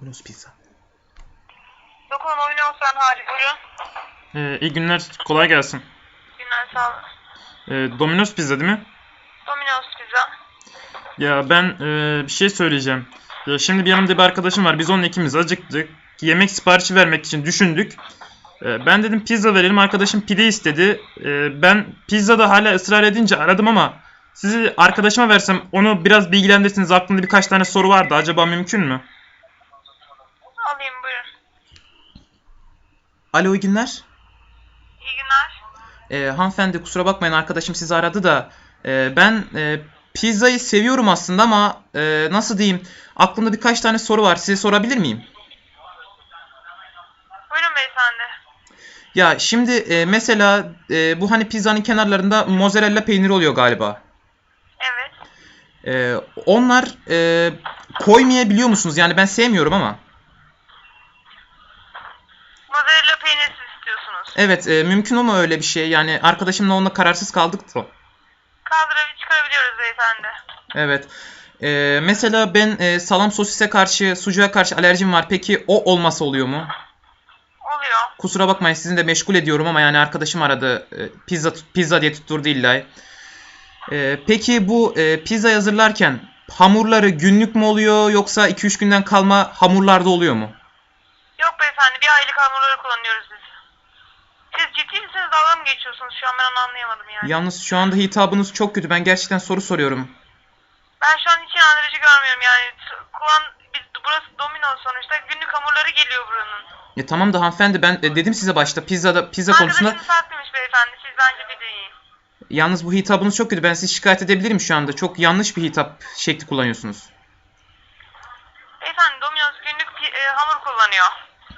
Domino's Pizza. Dokun oynuyoruz sen Hacı buyurun. Ee, iyi günler, kolay gelsin. Günler sağ olun. Ee, Domino's Pizza değil mi? Domino's pizza. Ya ben e, bir şey söyleyeceğim. Ya şimdi bir yanımda bir arkadaşım var. Biz onunla ikimiz acıktık. Yemek siparişi vermek için düşündük. Ee, ben dedim pizza verelim. Arkadaşım pide istedi. Ee, ben pizzada hala ısrar edince aradım ama sizi arkadaşıma versem onu biraz bilgilendirirsiniz. Aklımda birkaç tane soru vardı. Acaba mümkün mü? Alayım buyurun. Alo iyi günler. İyi günler. Ee, hanımefendi kusura bakmayın arkadaşım sizi aradı da e, ben e, pizzayı seviyorum aslında ama e, nasıl diyeyim aklımda birkaç tane soru var size sorabilir miyim? Buyurun beyefendi. Ya şimdi e, mesela e, bu hani pizzanın kenarlarında mozzarella peyniri oluyor galiba. Evet. E, onlar e, koymayabiliyor musunuz? Yani ben sevmiyorum ama. Mozzarella peynirsiz istiyorsunuz. Evet e, mümkün ama öyle bir şey. Yani arkadaşımla onunla kararsız kaldık da. Kaldırıp çıkarabiliyoruz beyefendi. Evet. E, mesela ben e, salam sosise karşı, sucuğa karşı alerjim var. Peki o olmasa oluyor mu? Oluyor. Kusura bakmayın sizin de meşgul ediyorum ama yani arkadaşım aradı. E, pizza pizza diye tutturdu illa. E, peki bu e, pizza hazırlarken hamurları günlük mü oluyor yoksa 2-3 günden kalma hamurlarda oluyor mu? Yok beyefendi bir aylık hamurları kullanıyoruz biz. Siz ciddi misiniz dalga mı geçiyorsunuz? Şu an ben onu anlayamadım yani. Yalnız şu anda hitabınız çok kötü. Ben gerçekten soru soruyorum. Ben şu an hiç inandırıcı görmüyorum yani. Kullan, biz, burası Domino's sonuçta. Günlük hamurları geliyor buranın. Ya tamam da hanımefendi ben e, dedim size başta pizzada pizza konusunda Arkadaşınız haklıymış beyefendi. Siz bence bir deneyin. yalnız bu hitabınız çok kötü. Ben sizi şikayet edebilirim şu anda. Çok yanlış bir hitap şekli kullanıyorsunuz. Beyefendi Domino's günlük pi- e, hamur kullanıyor.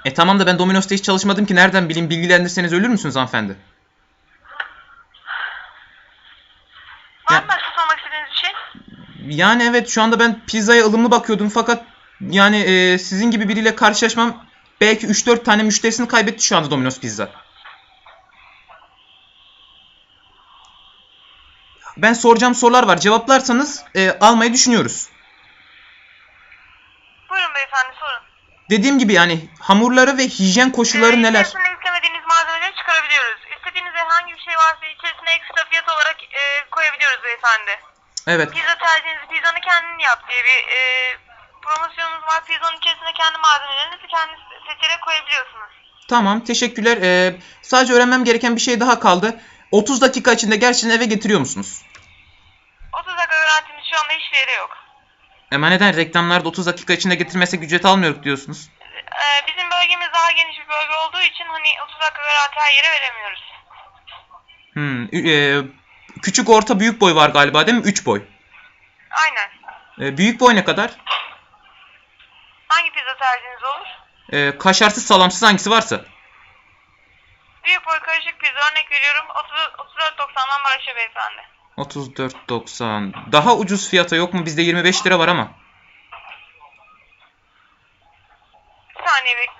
E tamam da ben Domino's'ta hiç çalışmadım ki nereden bileyim bilgilendirseniz ölür müsünüz hanımefendi? Var Ya- mı başka sormak istediğiniz bir şey? Yani evet şu anda ben pizzaya ılımlı bakıyordum fakat yani e, sizin gibi biriyle karşılaşmam belki 3-4 tane müşterisini kaybetti şu anda Domino's Pizza. Ben soracağım sorular var. Cevaplarsanız e, almayı düşünüyoruz. Buyurun beyefendi sorun. Dediğim gibi yani hamurları ve hijyen koşulları Ee, neler? İstemediğiniz malzemeleri çıkarabiliyoruz. İstediğiniz herhangi bir şey varsa içerisine ekstra fiyat olarak e, koyabiliyoruz beyefendi. Evet. Pizza tercihinizi pizzanı kendin yap diye bir e, promosyonumuz var. Pizzanın içerisine kendi malzemelerinizi kendiniz seçerek koyabiliyorsunuz. Tamam teşekkürler. Ee, sadece öğrenmem gereken bir şey daha kaldı. 30 dakika içinde gerçekten eve getiriyor musunuz? 30 dakika garantimiz şu anda hiçbir yere yok. Ama neden reklamlarda 30 dakika içinde getirmesek ücret almıyoruz diyorsunuz? Ee, bizim bölgemiz daha geniş bir bölge olduğu için hani 30 dakika garanti her yere veremiyoruz. Hmm, ü- e, küçük orta büyük boy var galiba değil mi? 3 boy. Aynen. E, büyük boy ne kadar? Hangi pizza tercihiniz olur? E, kaşarsız salamsız hangisi varsa. Büyük boy karışık pizza örnek veriyorum 30 34.90'dan Maraş'a beyefendi. 34.90. Daha ucuz fiyata yok mu? Bizde 25 lira var ama. Bir saniye.